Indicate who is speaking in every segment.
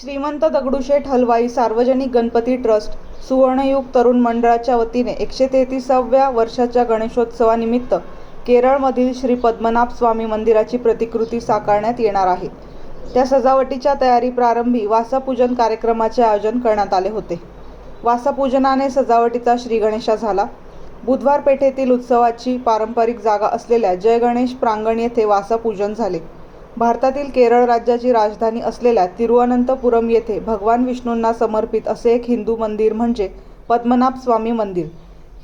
Speaker 1: श्रीमंत दगडूशेठ हलवाई सार्वजनिक गणपती ट्रस्ट सुवर्णयुग तरुण मंडळाच्या वतीने एकशे तेहतीसाव्या वर्षाच्या गणेशोत्सवानिमित्त केरळमधील श्री पद्मनाभ स्वामी मंदिराची प्रतिकृती साकारण्यात येणार आहे. त्या सजावटीच्या तयारी प्रारंभी वासापूजन कार्यक्रमाचे आयोजन करण्यात आले होते. वासापूजनाने सजावटीचा श्रीगणेशा झाला. बुधवार पेठेतील उत्सवाची पारंपरिक जागा असलेल्या जय गणेश प्रांगण येथे वासापूजन झाले. भारतातील केरळ राज्याची राजधानी असलेल्या तिरुअनंतपुरम येथे भगवान विष्णूंना समर्पित असे एक हिंदू मंदिर म्हणजे पद्मनाभ स्वामी मंदिर.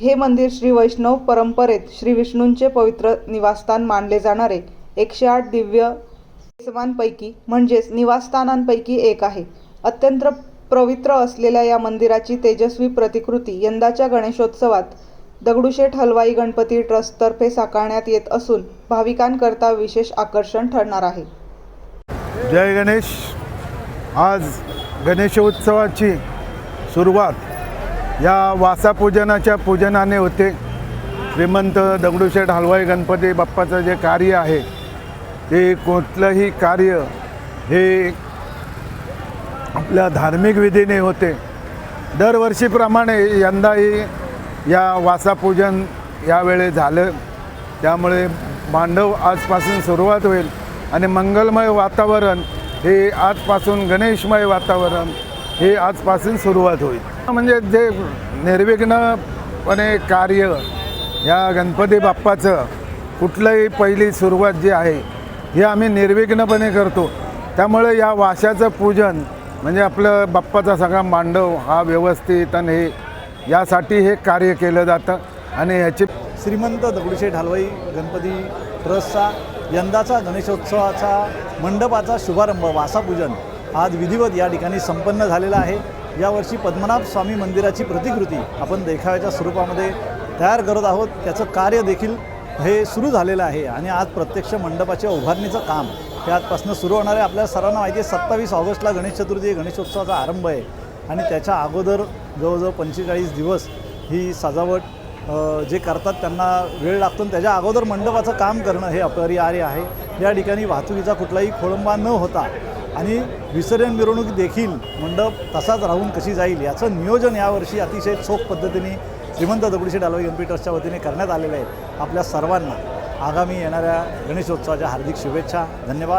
Speaker 1: हे मंदिर श्री वैष्णव परंपरेत श्री विष्णूंचे पवित्र निवासस्थान मानले जाणारे एकशे आठ दिव्य देवांपैकी म्हणजेच निवासस्थानांपैकी एक आहे. अत्यंत पवित्र असलेल्या या मंदिराची तेजस्वी प्रतिकृती यंदाच्या गणेशोत्सवात दगडूशेठ हलवाई गणपती ट्रस्टतर्फे साकारण्यात येत असून भाविकांकरता विशेष आकर्षण ठरणार आहे.
Speaker 2: जय गणेश. आज गणेशोत्सवाची सुरुवात या वासापूजनाच्या पूजनाने होते. श्रीमंत दगडूशेठ हलवाई गणपती बाप्पाचं जे कार्य आहे ते कुठलंही कार्य हे आपल्या धार्मिक विधीने होते. दरवर्षीप्रमाणे यंदाही या वासापूजन यावेळी झालं. त्यामुळे मांडव आजपासून सुरुवात होईल आणि मंगलमय वातावरण हे आजपासून गणेशमय वातावरण हे आजपासून सुरुवात होईल. म्हणजे जे निर्विघ्नपणे कार्य या गणपती बाप्पाचं कुठलंही पहिली सुरुवात जी आहे हे आम्ही निर्विघ्नपणे करतो. त्यामुळे या वाशाचं पूजन म्हणजे आपलं बाप्पाचा सगळा मांडव हा व्यवस्थित आणि हे यासाठी हे कार्य केलं जातं आणि ह्याची
Speaker 3: श्रीमंत दगडूशेठ हलवाई गणपती ट्रस्टचा यंदाचा गणेशोत्सवाचा मंडपाचा शुभारंभ वासापूजन आज विधिवत या ठिकाणी संपन्न झालेला आहे. यावर्षी पद्मनाभ स्वामी मंदिराची प्रतिकृती आपण देखाव्याच्या स्वरूपामध्ये तयार करत आहोत. त्याचं कार्य देखील हे सुरू झालेलं आहे आणि आज प्रत्यक्ष मंडपाच्या उभारणीचं काम हे आजपासून सुरू होणार आहे. आपल्या सर्वांना माहिती आहे सत्तावीस ऑगस्टला गणेश चतुर्थी गणेशोत्सवाचा आरंभ आहे. आणि त्याच्या अगोदर जवळजवळ पंचेचाळीस दिवस ही सजावट जे करतात त्यांना वेळ लागतो आणि त्याच्या अगोदर मंडपाचं काम करणं हे अपरिहार्य आहे. या ठिकाणी वाहतुकीचा कुठलाही खोळंबा न होता आणि विसर्जन मिरवणूक देखील मंडप तसाच राहून कशी जाईल याचं नियोजन यावर्षी अतिशय चोख पद्धतीने श्रीमंत दगडूशेठ हलवाई गणपती ट्रस्टच्या वतीने करण्यात आलेलं आहे. आपल्या सर्वांना आगामी येणाऱ्या गणेशोत्सवाच्या हार्दिक शुभेच्छा. धन्यवाद.